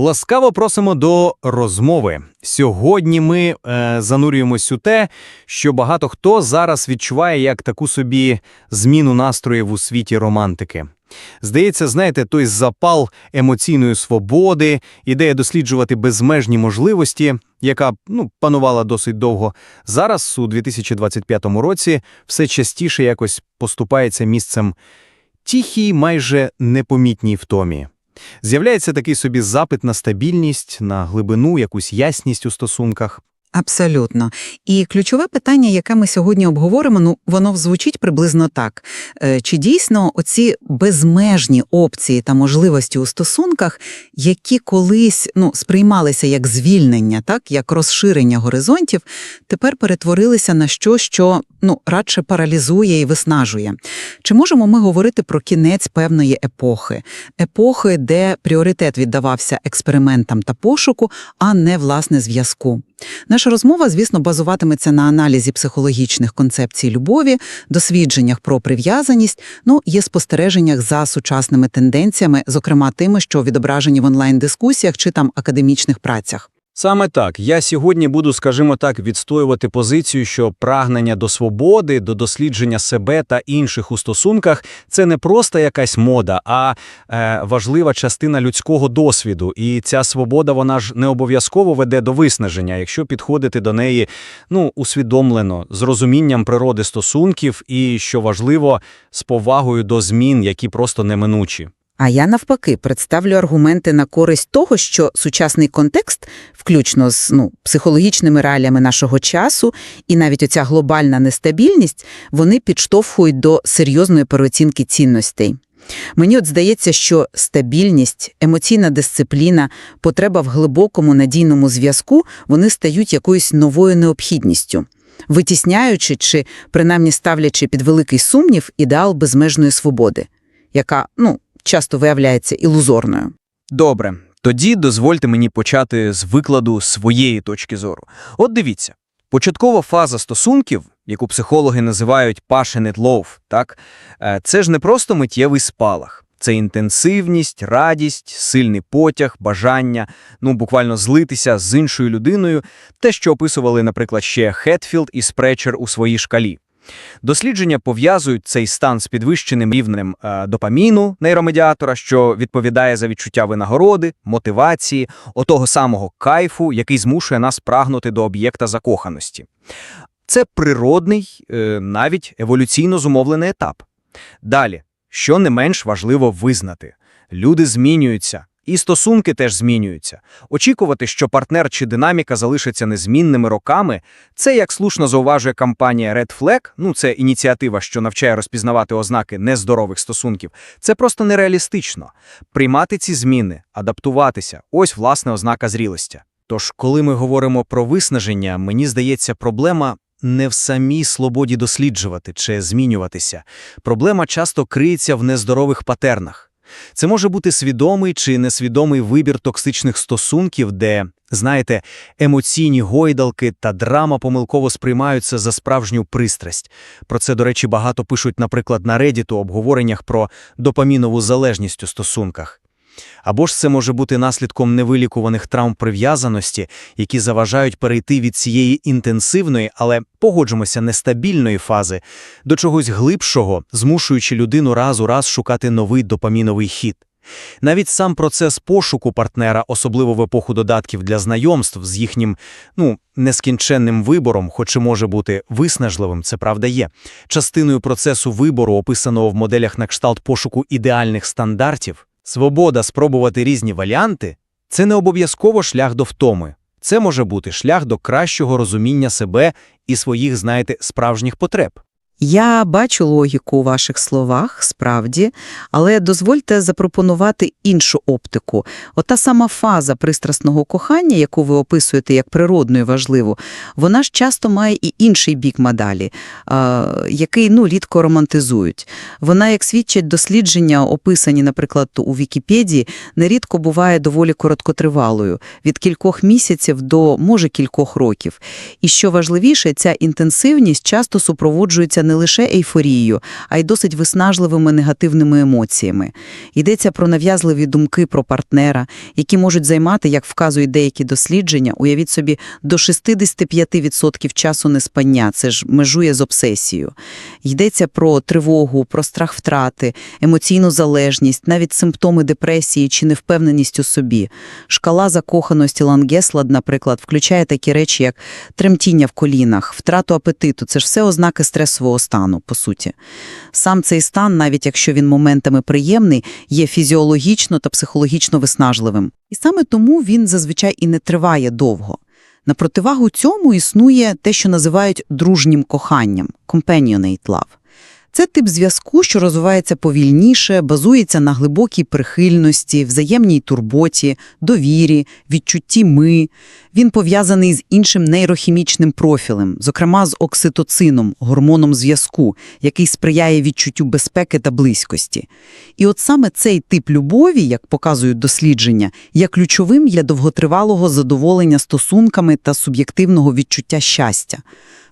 Ласкаво просимо до розмови. Сьогодні ми е, занурюємось у те, що багато хто зараз відчуває як таку собі зміну настроїв у світі романтики. Здається, знаєте, той запал емоційної свободи, ідея досліджувати безмежні можливості, яка ну, панувала досить довго, зараз, у 2025 році, все частіше якось поступається місцем тихій, майже непомітній втомі. З'являється такий собі запит на стабільність, на глибину, якусь ясність у стосунках. Абсолютно. І ключове питання, яке ми сьогодні обговоримо, ну воно звучить приблизно так: Е, чи дійсно оці безмежні опції та можливості у стосунках, які колись ну сприймалися як звільнення, так як розширення горизонтів, тепер перетворилися на щось, що ну радше паралізує і виснажує? Чи можемо ми говорити про кінець певної епохи, епохи, де пріоритет віддавався експериментам та пошуку, а не власне зв'язку? Наша розмова, звісно, базуватиметься на аналізі психологічних концепцій любові, дослідженнях про прив'язаність, ну є спостереженнях за сучасними тенденціями, зокрема тими, що відображені в онлайн-дискусіях чи там академічних працях. Саме так, я сьогодні буду, скажімо так, відстоювати позицію, що прагнення до свободи, до дослідження себе та інших у стосунках це не просто якась мода, а е, важлива частина людського досвіду. І ця свобода, вона ж не обов'язково веде до виснаження, якщо підходити до неї ну, усвідомлено, з розумінням природи стосунків і, що важливо, з повагою до змін, які просто неминучі. А я навпаки представлю аргументи на користь того, що сучасний контекст, включно з ну, психологічними реаліями нашого часу, і навіть оця глобальна нестабільність, вони підштовхують до серйозної переоцінки цінностей. Мені от здається, що стабільність, емоційна дисципліна, потреба в глибокому надійному зв'язку, вони стають якоюсь новою необхідністю, витісняючи чи принаймні ставлячи під великий сумнів ідеал безмежної свободи, яка, ну, часто виявляється ілузорною. Добре, тоді дозвольте мені почати з викладу своєї точки зору. От дивіться, початкова фаза стосунків, яку психологи називають passionate love, так, е, це ж не просто миттєвий спалах. Це інтенсивність, радість, сильний потяг, бажання, ну буквально злитися з іншою людиною, те, що описували, наприклад, ще Хетфілд і Спречер у своїй шкалі. Дослідження пов'язують цей стан з підвищеним рівнем е, допаміну, нейромедіатора, що відповідає за відчуття винагороди, мотивації, отого самого кайфу, який змушує нас прагнути до об'єкта закоханості. Це природний, е, навіть еволюційно зумовлений етап. Далі, що не менш важливо визнати, люди змінюються, і стосунки теж змінюються. Очікувати, що партнер чи динаміка залишаться незмінними роками, це, як слушно зауважує компанія Red Flag, ну це ініціатива, що навчає розпізнавати ознаки нездорових стосунків, це просто нереалістично. Приймати ці зміни, адаптуватися ось власне ознака зрілості. Тож, коли ми говоримо про виснаження, мені здається, проблема не в самій свободі досліджувати чи змінюватися. Проблема часто криється в нездорових патернах. Це може бути свідомий чи несвідомий вибір токсичних стосунків, де, знаєте, емоційні гойдалки та драма помилково сприймаються за справжню пристрасть. Про це, до речі, багато пишуть, наприклад, на Reddit у обговореннях про допамінову залежність у стосунках. Або ж це може бути наслідком невилікуваних травм прив'язаності, які заважають перейти від цієї інтенсивної, але погоджимося, нестабільної фази до чогось глибшого, змушуючи людину раз у раз шукати новий допаміновий хід. Навіть сам процес пошуку партнера, особливо в епоху додатків для знайомств з їхнім ну, нескінченним вибором, хоч і може бути виснажливим, це правда є. Частиною процесу вибору, описаного в моделях на кшталт пошуку ідеальних стандартів, Свобода спробувати різні варіанти – це не обов'язково шлях до втоми. Це може бути шлях до кращого розуміння себе і своїх, знаєте, справжніх потреб. Я бачу логіку у ваших словах, справді, але дозвольте запропонувати іншу оптику. Ота сама фаза пристрасного кохання, яку ви описуєте як природну і важливу, вона ж часто має і інший бік медалі, який ну, рідко романтизують. Вона, як свідчать дослідження, описані, наприклад, у Вікіпедії, нерідко буває доволі короткотривалою, від кількох місяців до, може, кількох років. І що важливіше, ця інтенсивність часто супроводжується не лише ейфорією, а й досить виснажливими негативними емоціями. Йдеться про нав'язливі думки про партнера, які можуть займати, як вказують деякі дослідження, уявіть собі, до 65% часу неспання. Це ж межує з обсесією. Йдеться про тривогу, про страх втрати, емоційну залежність, навіть симптоми депресії чи невпевненість у собі. Шкала закоханості Лангеслад, наприклад, включає такі речі, як тремтіння в колінах, втрату апетиту. Це ж все ознаки стресового стану, по суті. Сам цей стан, навіть якщо він моментами приємний, є фізіологічно та психологічно виснажливим. І саме тому він зазвичай і не триває довго. На противагу цьому існує те, що називають дружнім коханням – companionate love. Це тип зв'язку, що розвивається повільніше, базується на глибокій прихильності, взаємній турботі, довірі, відчутті «ми». Він пов'язаний з іншим нейрохімічним профілем, зокрема з окситоцином, гормоном зв'язку, який сприяє відчуттю безпеки та близькості. І от саме цей тип любові, як показують дослідження, є ключовим для довготривалого задоволення стосунками та суб'єктивного відчуття щастя.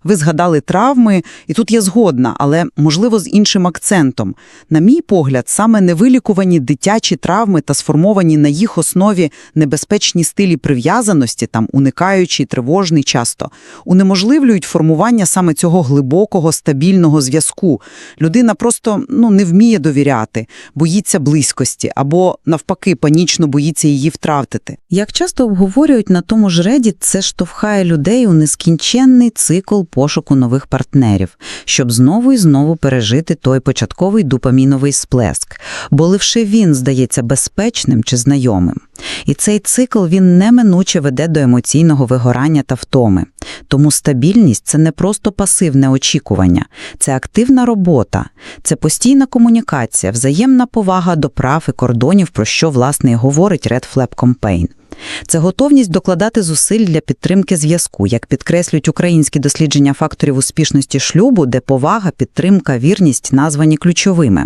Ви згадали травми, і тут я згодна, але, можливо, з іншим акцентом. На мій погляд, саме невилікувані дитячі травми та сформовані на їх основі небезпечні стилі прив'язаності, там уникаючий, тривожний часто, унеможливлюють формування саме цього глибокого, стабільного зв'язку. Людина просто ну, не вміє довіряти, боїться близькості або, навпаки, панічно боїться її втратити. Як часто обговорюють на тому ж Reddit, це штовхає людей у нескінченний цикл пошуку нових партнерів, щоб знову і знову пережити той початковий допаміновий сплеск, бо лише він здається безпечним чи знайомим. І цей цикл він неминуче веде до емоційного вигорання та втоми. Тому стабільність – це не просто пасивне очікування, це активна робота, це постійна комунікація, взаємна повага до прав і кордонів, про що, власне, і говорить Red Flag Campaign. Це готовність докладати зусиль для підтримки зв'язку, як підкреслюють українські дослідження факторів успішності шлюбу, де повага, підтримка, вірність названі ключовими.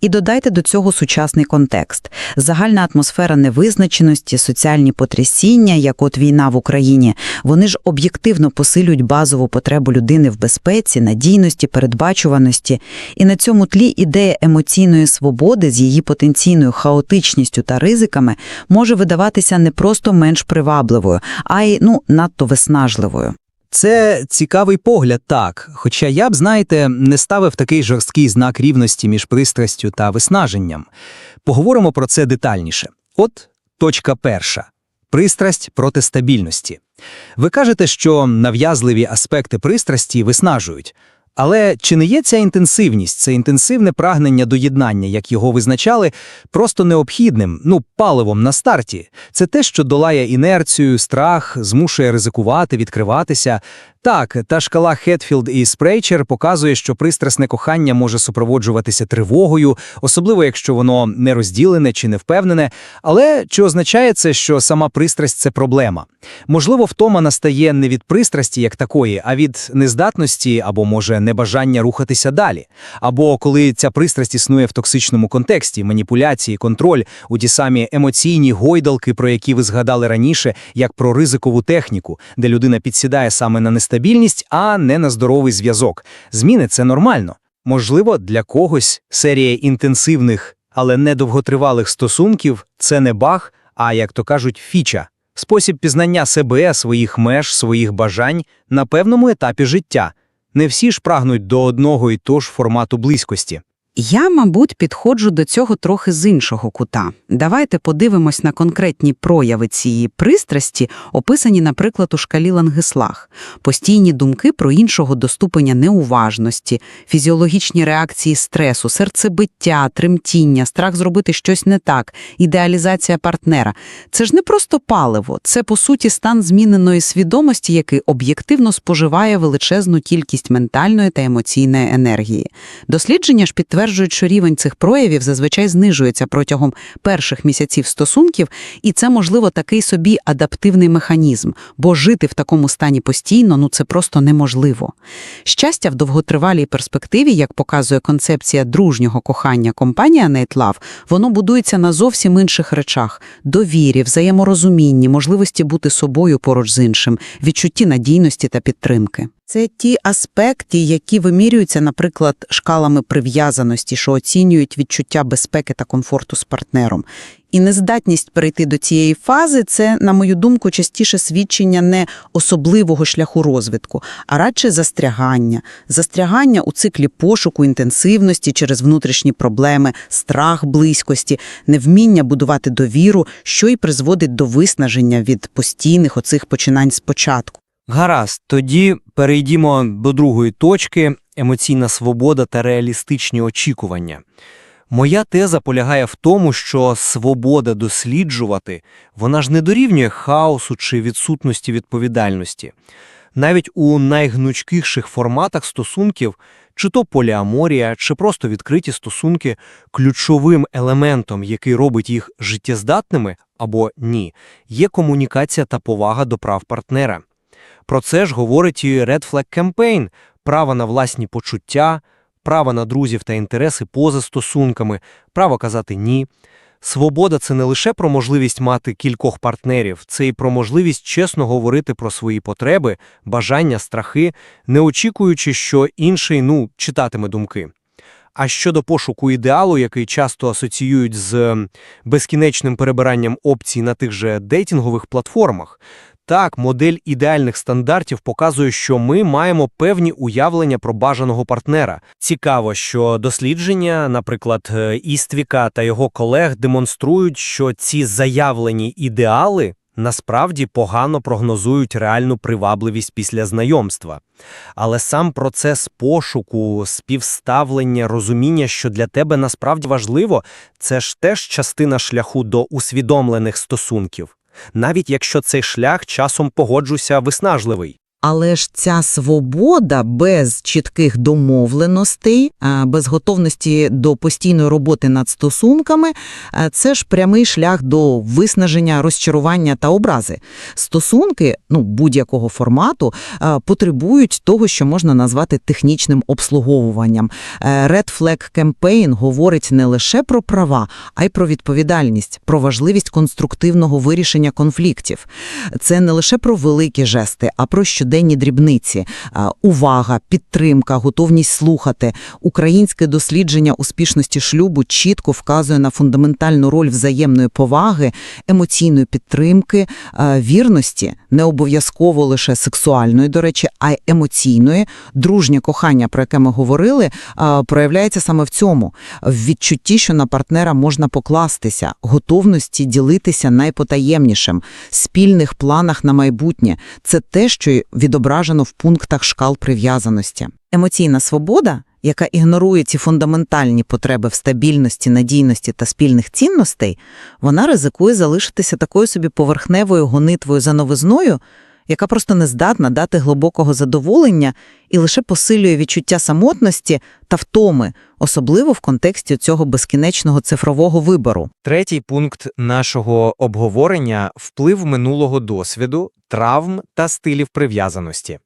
І додайте до цього сучасний контекст. Загальна атмосфера невизначеності, соціальні потрясіння, як от війна в Україні, вони ж об'єктивно посилюють базову потребу людини в безпеці, надійності, передбачуваності. І на цьому тлі ідея емоційної свободи з її потенційною хаотичністю та ризиками може видаватися не просто менш привабливою, а й ну надто виснажливою. Це цікавий погляд, так. Хоча я б, знаєте, не ставив такий жорсткий знак рівності між пристрастю та виснаженням. Поговоримо про це детальніше. От точка перша. Пристрасть проти стабільності. Ви кажете, що нав'язливі аспекти пристрасті виснажують. Але чи не є ця інтенсивність, це інтенсивне прагнення до єднання, як його визначали, просто необхідним, ну, паливом на старті? Це те, що долає інерцію, страх, змушує ризикувати, відкриватися. Так, та шкала Хетфілд і Спрейчер показує, що пристрасне кохання може супроводжуватися тривогою, особливо якщо воно не розділене чи не впевнене. Але чи означає це, що сама пристрасть це проблема? Можливо, втома настає не від пристрасті як такої, а від нездатності або, може, небажання рухатися далі. Або коли ця пристрасть існує в токсичному контексті, маніпуляції, контроль, у ті самі емоційні гойдалки, про які ви згадали раніше, як про ризикову техніку, де людина підсідає саме на нестабільність, а не на здоровий зв'язок. Зміни це нормально. Можливо, для когось серія інтенсивних, але недовготривалих стосунків це не баг, а, як то кажуть, фіча. Спосіб пізнання себе, своїх меж, своїх бажань на певному етапі життя. Не всі ж прагнуть до одного і того ж формату близькості. Я, мабуть, підходжу до цього трохи з іншого кута. Давайте подивимось на конкретні прояви цієї пристрасті, описані, наприклад, у шкалі Лангеслах. Постійні думки про іншого до ступеня неуважності, фізіологічні реакції стресу, серцебиття, тремтіння, страх зробити щось не так, ідеалізація партнера. Це ж не просто паливо, це, по суті, стан зміненої свідомості, який об'єктивно споживає величезну кількість ментальної та емоційної енергії. Дослідження ж підтверджують, що рівень цих проявів зазвичай знижується протягом перших місяців стосунків, і це, можливо, такий собі адаптивний механізм, бо жити в такому стані постійно ну це просто неможливо. Щастя в довготривалій перспективі, як показує концепція дружнього кохання компанія NightLove, воно будується на зовсім інших речах: довірі, взаєморозумінні, можливості бути собою поруч з іншим, відчутті надійності та підтримки. Це ті аспекти, які вимірюються, наприклад, шкалами прив'язаності, що оцінюють відчуття безпеки та комфорту з партнером. І нездатність перейти до цієї фази – це, на мою думку, частіше свідчення не особливого шляху розвитку, а радше застрягання. Застрягання у циклі пошуку інтенсивності через внутрішні проблеми, страх близькості, невміння будувати довіру, що й призводить до виснаження від постійних оцих починань спочатку. Гаразд, тоді перейдімо до другої точки – емоційна свобода та реалістичні очікування. Моя теза полягає в тому, що свобода досліджувати, вона ж не дорівнює хаосу чи відсутності відповідальності. Навіть у найгнучкіших форматах стосунків, чи то поліаморія, чи просто відкриті стосунки, ключовим елементом, який робить їх життєздатними або ні, є комунікація та повага до прав партнера. Про це ж говорить і Red Flag Campaign – право на власні почуття, право на друзів та інтереси поза стосунками, право казати «ні». Свобода – це не лише про можливість мати кількох партнерів, це і про можливість чесно говорити про свої потреби, бажання, страхи, не очікуючи, що інший, ну, читатиме думки. А щодо пошуку ідеалу, який часто асоціюють з ем, безкінечним перебиранням опцій на тих же дейтингових платформах, так, модель ідеальних стандартів показує, що ми маємо певні уявлення про бажаного партнера. Цікаво, що дослідження, наприклад, е, Іствіка та його колег демонструють, що ці заявлені ідеали насправді погано прогнозують реальну привабливість після знайомства. Але сам процес пошуку, співставлення, розуміння, що для тебе насправді важливо, це ж теж частина шляху до усвідомлених стосунків навіть якщо цей шлях часом погоджуся виснажливий. Але ж ця свобода без чітких домовленостей, без готовності до постійної роботи над стосунками – це ж прямий шлях до виснаження, розчарування та образи. Стосунки, ну, будь-якого формату, потребують того, що можна назвати технічним обслуговуванням. Е, Red Flag Campaign говорить не лише про права, а й про відповідальність, про важливість конструктивного вирішення конфліктів. Це не лише про великі жести, а про щоденні дрібниці, увага, підтримка, готовність слухати. Українське дослідження успішності шлюбу чітко вказує на фундаментальну роль взаємної поваги, емоційної підтримки, вірності, не обов'язково лише сексуальної, до речі, а й емоційної. Дружнє кохання, про яке ми говорили, проявляється саме в цьому – в відчутті, що на партнера можна покластися, готовності ділитися найпотаємнішим, спільних планах на майбутнє. Це те, що відображено в пунктах шкал прив'язаності. Емоційна свобода, яка ігнорує ці фундаментальні потреби в стабільності, надійності та спільних цінностей, вона ризикує залишитися такою собі поверхневою гонитвою за новизною, яка просто не здатна дати глибокого задоволення і лише посилює відчуття самотності та втоми, особливо в контексті цього безкінечного цифрового вибору. Третій пункт нашого обговорення – вплив минулого досвіду, травм та стилів прив'язаності.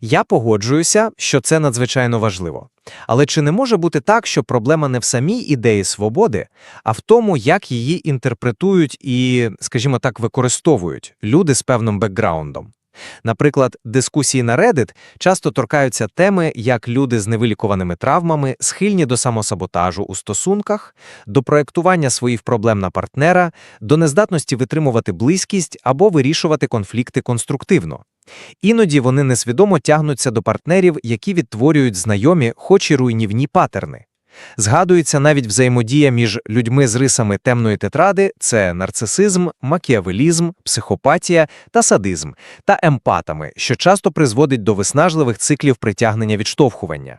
Я погоджуюся, що це надзвичайно важливо. Але чи не може бути так, що проблема не в самій ідеї свободи, а в тому, як її інтерпретують і, скажімо так, використовують люди з певним бекграундом? Наприклад, дискусії на Reddit часто торкаються теми, як люди з невилікуваними травмами схильні до самосаботажу у стосунках, до проєктування своїх проблем на партнера, до нездатності витримувати близькість або вирішувати конфлікти конструктивно. Іноді вони несвідомо тягнуться до партнерів, які відтворюють знайомі, хоч і руйнівні патерни. Згадується навіть взаємодія між людьми з рисами темної тетради – це нарцисизм, макіавелізм, психопатія та садизм, та емпатами, що часто призводить до виснажливих циклів притягнення відштовхування.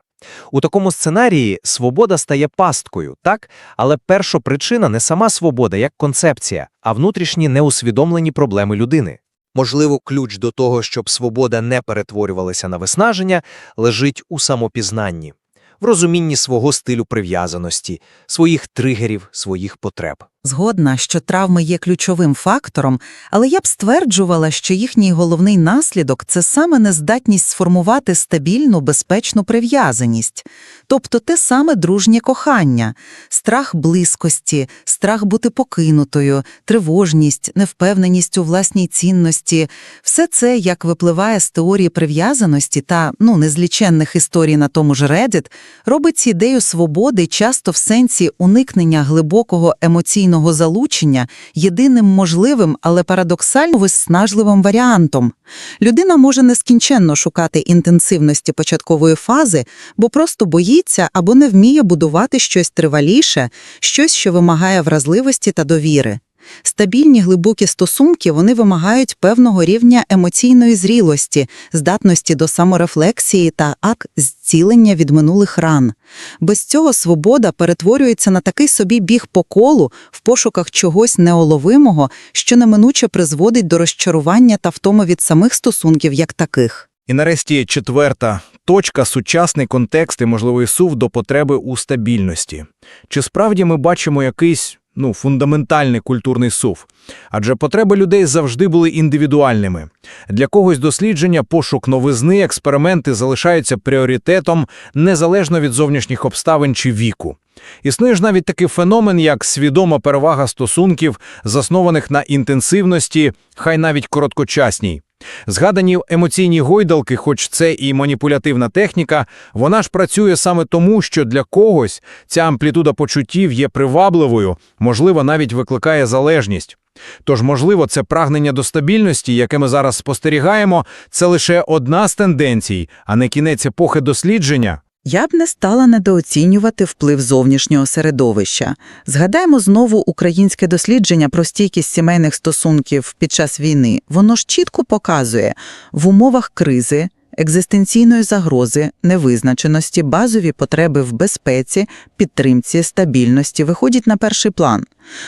У такому сценарії свобода стає пасткою, так? Але першопричина не сама свобода як концепція, а внутрішні неусвідомлені проблеми людини. Можливо, ключ до того, щоб свобода не перетворювалася на виснаження, лежить у самопізнанні, в розумінні свого стилю прив'язаності, своїх тригерів, своїх потреб. Згодна, що травми є ключовим фактором, але я б стверджувала, що їхній головний наслідок – це саме нездатність сформувати стабільну, безпечну прив'язаність. Тобто те саме дружнє кохання, страх близькості, страх бути покинутою, тривожність, невпевненість у власній цінності – все це, як випливає з теорії прив'язаності та ну, незліченних історій на тому ж Reddit, робить ідею свободи часто в сенсі уникнення глибокого емоційного залучення єдиним можливим, але парадоксально виснажливим варіантом. Людина може нескінченно шукати інтенсивності початкової фази, бо просто боїться або не вміє будувати щось триваліше, щось, що вимагає вразливості та довіри. Стабільні глибокі стосунки вони вимагають певного рівня емоційної зрілості, здатності до саморефлексії та ак зцілення від минулих ран. Без цього свобода перетворюється на такий собі біг по колу в пошуках чогось неоловимого, що неминуче призводить до розчарування та втоми від самих стосунків як таких. І нарешті четверта точка – сучасний контекст і можливий сув до потреби у стабільності. Чи справді ми бачимо якийсь ну, фундаментальний культурний сув? Адже потреби людей завжди були індивідуальними. Для когось дослідження, пошук новизни, експерименти залишаються пріоритетом незалежно від зовнішніх обставин чи віку. Існує ж навіть такий феномен, як свідома перевага стосунків, заснованих на інтенсивності, хай навіть короткочасній. Згадані емоційні гойдалки, хоч це і маніпулятивна техніка, вона ж працює саме тому, що для когось ця амплітуда почуттів є привабливою, можливо, навіть викликає залежність. Тож, можливо, це прагнення до стабільності, яке ми зараз спостерігаємо, це лише одна з тенденцій, а не кінець епохи дослідження. Я б не стала недооцінювати вплив зовнішнього середовища. Згадаємо знову українське дослідження про стійкість сімейних стосунків під час війни. Воно ж чітко показує, в умовах кризи, екзистенційної загрози, невизначеності, базові потреби в безпеці, підтримці, стабільності виходять на перший план.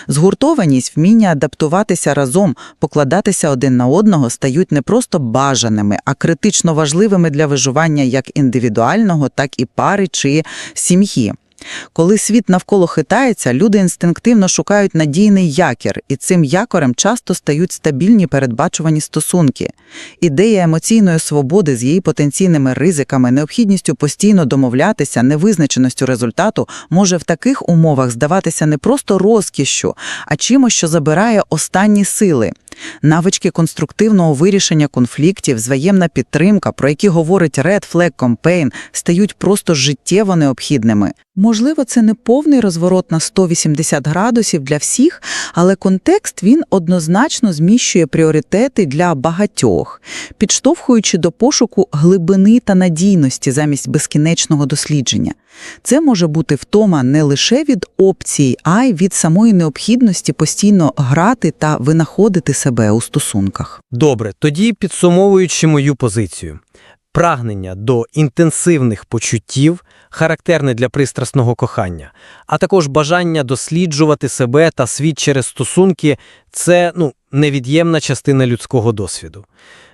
Згуртованість, вміння адаптуватися разом, покладатися один на одного стають не просто бажаними, а критично важливими для виживання як індивідуального, так і пари чи сім'ї. Коли світ навколо хитається, люди інстинктивно шукають надійний якір, і цим якорем часто стають стабільні передбачувані стосунки. Ідея емоційної свободи з її потенційними ризиками, необхідністю постійно домовлятися, невизначеністю результату може в таких умовах здаватися не просто розкішшю, а чимось, що забирає останні сили. Навички конструктивного вирішення конфліктів, взаємна підтримка, про які говорить Red Flag Campaign, стають просто життєво необхідними. Можливо, це не повний розворот на 180 градусів для всіх, але контекст він однозначно зміщує пріоритети для багатьох, підштовхуючи до пошуку глибини та надійності замість безкінечного дослідження. Це може бути втома не лише від опцій, а й від самої необхідності постійно грати та винаходити себе у стосунках. Добре, тоді підсумовуючи мою позицію. Прагнення до інтенсивних почуттів характерне для пристрасного кохання, а також бажання досліджувати себе та світ через стосунки – це ну, невід'ємна частина людського досвіду.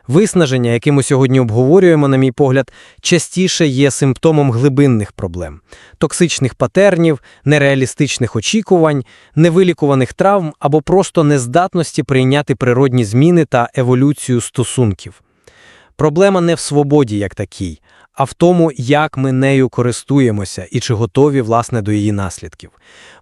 Виснаження, яке ми сьогодні обговорюємо, на мій погляд, частіше є симптомом глибинних проблем – токсичних патернів, нереалістичних очікувань, невилікуваних травм або просто нездатності прийняти природні зміни та еволюцію стосунків. Проблема не в свободі як такій, а в тому, як ми нею користуємося і чи готові, власне, до її наслідків.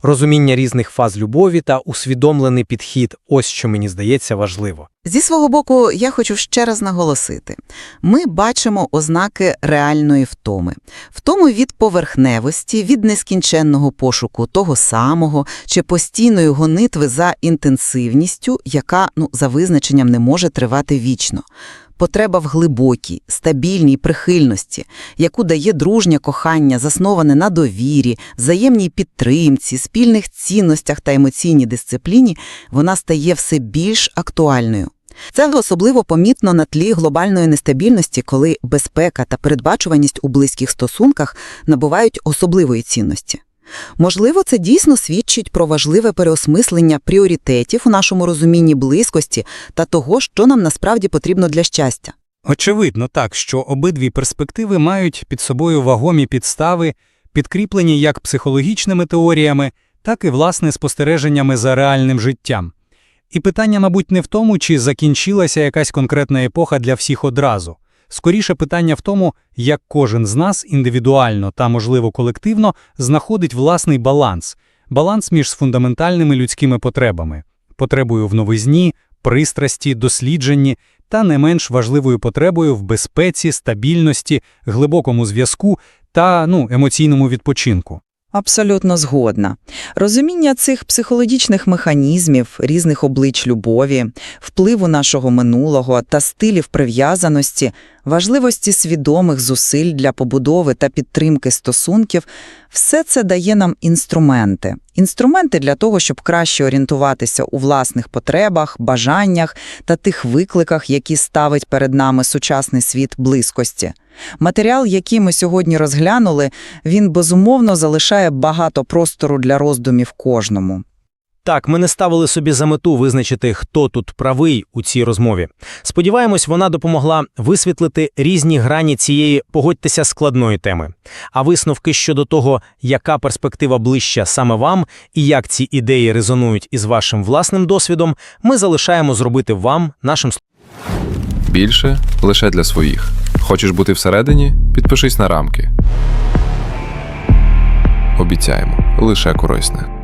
Розуміння різних фаз любові та усвідомлений підхід – ось що мені здається важливо. Зі свого боку, я хочу ще раз наголосити. Ми бачимо ознаки реальної втоми. Втому від поверхневості, від нескінченного пошуку того самого чи постійної гонитви за інтенсивністю, яка, ну, за визначенням не може тривати вічно. Потреба в глибокій, стабільній прихильності, яку дає дружнє кохання, засноване на довірі, взаємній підтримці, спільних цінностях та емоційній дисципліні, вона стає все більш актуальною. Це особливо помітно на тлі глобальної нестабільності, коли безпека та передбачуваність у близьких стосунках набувають особливої цінності. Можливо, це дійсно свідчить про важливе переосмислення пріоритетів у нашому розумінні близькості та того, що нам насправді потрібно для щастя. Очевидно так, що обидві перспективи мають під собою вагомі підстави, підкріплені як психологічними теоріями, так і власне спостереженнями за реальним життям. І питання, мабуть, не в тому, чи закінчилася якась конкретна епоха для всіх одразу. Скоріше питання в тому, як кожен з нас індивідуально та, можливо, колективно знаходить власний баланс, баланс між фундаментальними людськими потребами, потребою в новизні, пристрасті, дослідженні та не менш важливою потребою в безпеці, стабільності, глибокому зв'язку та ну, емоційному відпочинку. Абсолютно згодна. Розуміння цих психологічних механізмів, різних облич любові, впливу нашого минулого та стилів прив'язаності, важливості свідомих зусиль для побудови та підтримки стосунків – все це дає нам інструменти. Інструменти для того, щоб краще орієнтуватися у власних потребах, бажаннях та тих викликах, які ставить перед нами сучасний світ близькості. Матеріал, який ми сьогодні розглянули, він безумовно залишає багато простору для роздумів кожному. Так, ми не ставили собі за мету визначити, хто тут правий у цій розмові. Сподіваємось, вона допомогла висвітлити різні грані цієї, погодьтеся, складної теми. А висновки щодо того, яка перспектива ближча саме вам і як ці ідеї резонують із вашим власним досвідом, ми залишаємо зробити вам, нашим Більше лише для своїх. Хочеш бути всередині? Підпишись на рамки. Обіцяємо, лише корисне.